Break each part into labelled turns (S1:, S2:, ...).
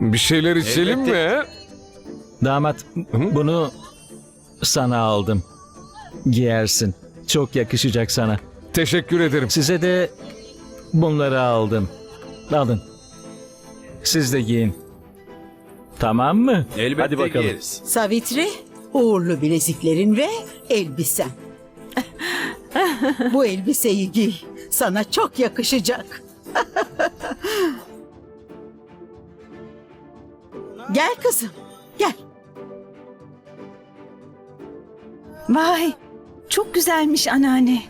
S1: Bir şeyler içelim mi?
S2: Damat bunu sana aldım. Giyersin. Çok yakışacak sana.
S1: Teşekkür ederim.
S2: Size de bunları aldım. Alın. Siz de giyin. Tamam mı?
S3: Elbette
S2: Hadi bakalım.
S3: giyeriz.
S4: Savitri, uğurlu bileziklerin ve elbisen. Bu elbiseyi giy. Sana çok yakışacak. gel kızım, gel.
S5: Vay, çok güzelmiş anneanne.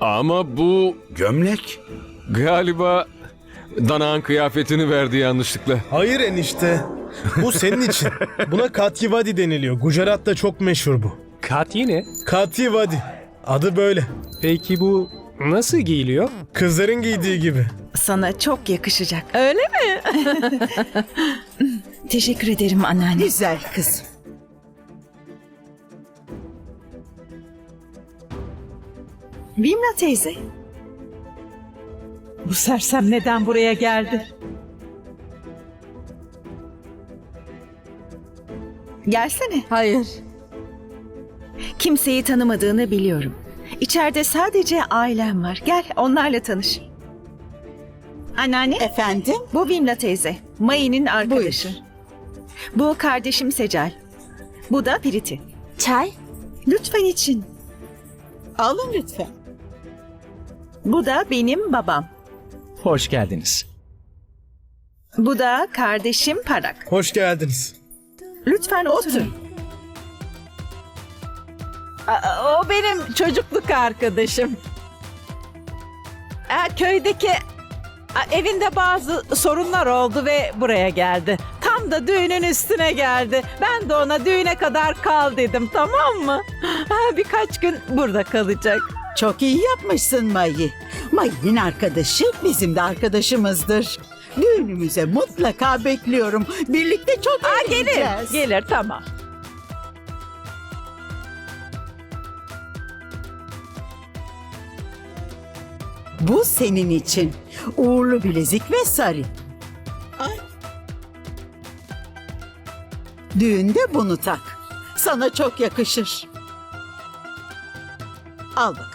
S1: Ama bu
S3: Gömlek.
S1: galiba danağın kıyafetini verdi yanlışlıkla.
S6: Hayır enişte. Bu senin için. Buna Katyavadi deniliyor. Gujarat'ta çok meşhur bu.
S7: Kat yine.
S6: Katyavadi. Adı böyle.
S7: Peki bu nasıl giyiliyor?
S6: Kızların giydiği gibi.
S5: Sana çok yakışacak. Öyle mi? Teşekkür ederim anneanne.
S4: Güzel kızım.
S5: Vimla teyze.
S8: Bu sersem neden buraya geldi?
S5: Gelsene.
S8: Hayır.
S5: Kimseyi tanımadığını biliyorum. İçeride sadece ailem var. Gel onlarla tanış. Anneanne,
S4: Efendim?
S5: bu Vimla teyze. Mayı'nın arkadaşı. Bu kardeşim Secal. Bu da Piriti.
S9: Çay?
S5: Lütfen için.
S4: Alın lütfen.
S5: Bu da benim babam.
S2: Hoş geldiniz.
S5: Bu da kardeşim Parak.
S6: Hoş geldiniz.
S5: Lütfen oturun.
S8: Aa, O benim çocukluk arkadaşım. Aa, köydeki aa, evinde bazı sorunlar oldu ve buraya geldi. Tam da düğünün üstüne geldi. Ben de ona düğüne kadar kal dedim tamam mı? Ha, birkaç gün burada kalacak.
S4: Çok iyi yapmışsın Mayı. Mayı'nın arkadaşı bizim de arkadaşımızdır. Düğünümüze mutlaka bekliyorum. Birlikte çok
S8: Aa, gelir,
S4: eğleneceğiz.
S8: gelir tamam.
S4: Bu senin için. Uğurlu bilezik ve sarı. Ay. Düğünde bunu tak. Sana çok yakışır. Al bakalım.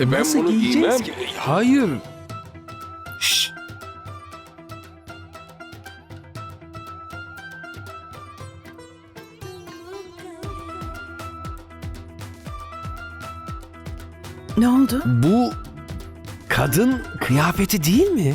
S1: E ben
S2: Nasıl
S1: bunu
S2: giyeceğiz
S1: giymem. Hayır. Şşş.
S5: Ne oldu?
S7: Bu kadın kıyafeti değil mi?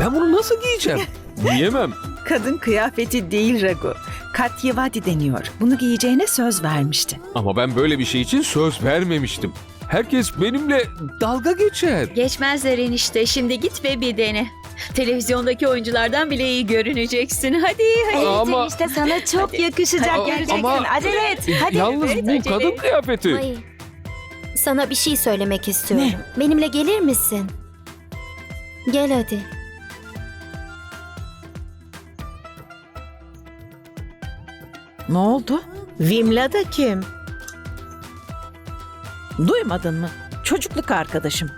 S7: Ben bunu nasıl giyeceğim?
S1: Giyemem.
S5: Kadın kıyafeti değil Ragu. Katyavadi deniyor. Bunu giyeceğine söz vermişti.
S1: Ama ben böyle bir şey için söz vermemiştim. Herkes benimle dalga geçer.
S9: Geçmezler enişte. Şimdi git ve bir dene. Televizyondaki oyunculardan bile iyi görüneceksin. Hadi hadi.
S1: Ama-
S9: enişte sana çok yakışacak
S1: Ama-
S9: gerçekten.
S1: ama-
S9: Acele et. Hadi.
S1: Yalnız
S9: Evet,
S1: bu
S9: acele
S1: kadın
S9: et.
S1: kıyafeti.
S10: Hayır. Sana bir şey söylemek istiyorum. Benimle gelir misin? Gel hadi.
S8: Ne oldu? Vimla da kim? Duymadın mı? Çocukluk arkadaşım.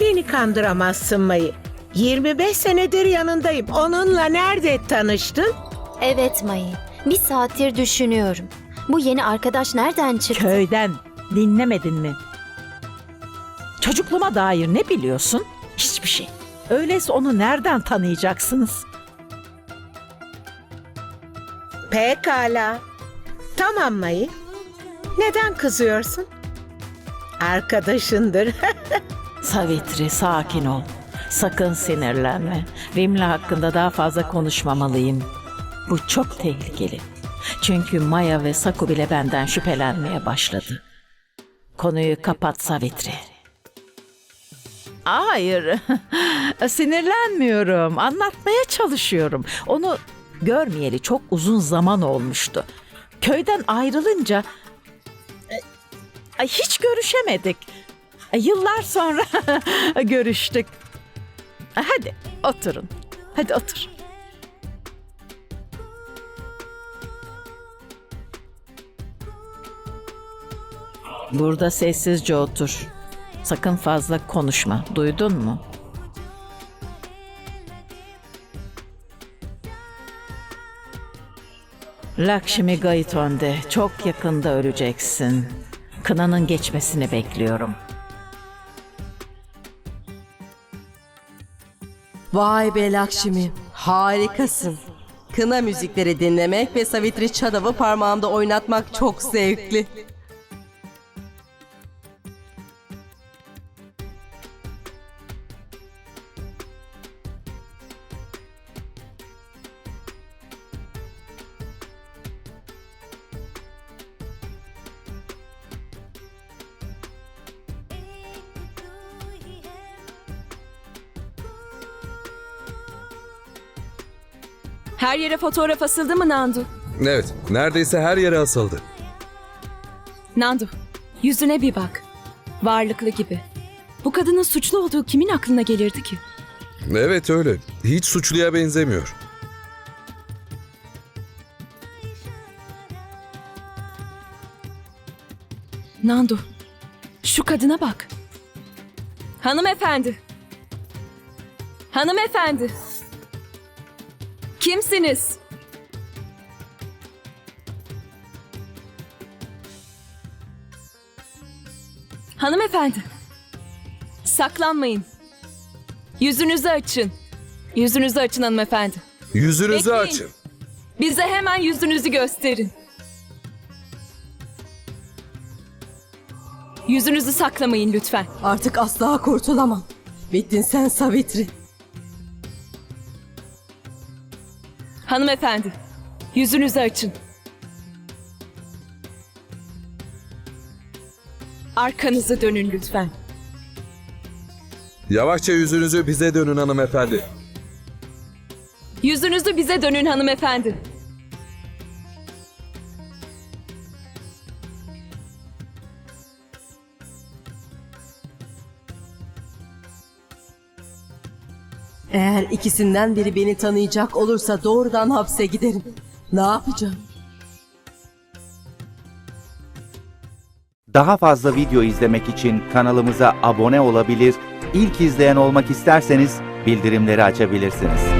S11: Beni kandıramazsın Mayı. 25 senedir yanındayım. Onunla nerede tanıştın?
S10: Evet Mayı. Bir saattir düşünüyorum. Bu yeni arkadaş nereden çıktı?
S8: Köyden. Dinlemedin mi? Çocukluğuma dair ne biliyorsun? Hiçbir şey. Öyleyse onu nereden tanıyacaksınız?
S11: Pekala. Tamam Mayı. Neden kızıyorsun? Arkadaşındır.
S8: Savitri sakin ol. Sakın sinirlenme. Vimla hakkında daha fazla konuşmamalıyım. Bu çok tehlikeli. Çünkü Maya ve Saku bile benden şüphelenmeye başladı. Konuyu kapat Savitri. Hayır. Sinirlenmiyorum. Anlatmaya çalışıyorum. Onu görmeyeli çok uzun zaman olmuştu. Köyden ayrılınca ay, hiç görüşemedik. Yıllar sonra görüştük. Hadi oturun. Hadi otur. Burada sessizce otur. Sakın fazla konuşma. Duydun mu? Lakshmi Gaitonde çok yakında öleceksin. Kınanın geçmesini bekliyorum.
S3: Vay be Lakşmi, harikasın. Kına müzikleri dinlemek ve Savitri Çadav'ı parmağımda oynatmak çok zevkli.
S9: Her yere fotoğraf asıldı mı Nandu?
S12: Evet, neredeyse her yere asıldı.
S9: Nandu, yüzüne bir bak. Varlıklı gibi. Bu kadının suçlu olduğu kimin aklına gelirdi ki?
S12: Evet öyle. Hiç suçluya benzemiyor.
S9: Nandu, şu kadına bak. Hanımefendi. Hanımefendi. Kimsiniz? Hanımefendi. Saklanmayın. Yüzünüzü açın. Yüzünüzü açın hanımefendi.
S12: Yüzünüzü
S9: Bekleyin.
S12: açın.
S9: Bize hemen yüzünüzü gösterin. Yüzünüzü saklamayın lütfen.
S3: Artık asla kurtulamam. Bittin sen Savitri.
S9: Hanımefendi, yüzünüzü açın. Arkanızı dönün lütfen.
S12: Yavaşça yüzünüzü bize dönün hanımefendi.
S9: Yüzünüzü bize dönün hanımefendi.
S3: Eğer ikisinden biri beni tanıyacak olursa doğrudan hapse giderim. Ne yapacağım?
S13: Daha fazla video izlemek için kanalımıza abone olabilir, ilk izleyen olmak isterseniz bildirimleri açabilirsiniz.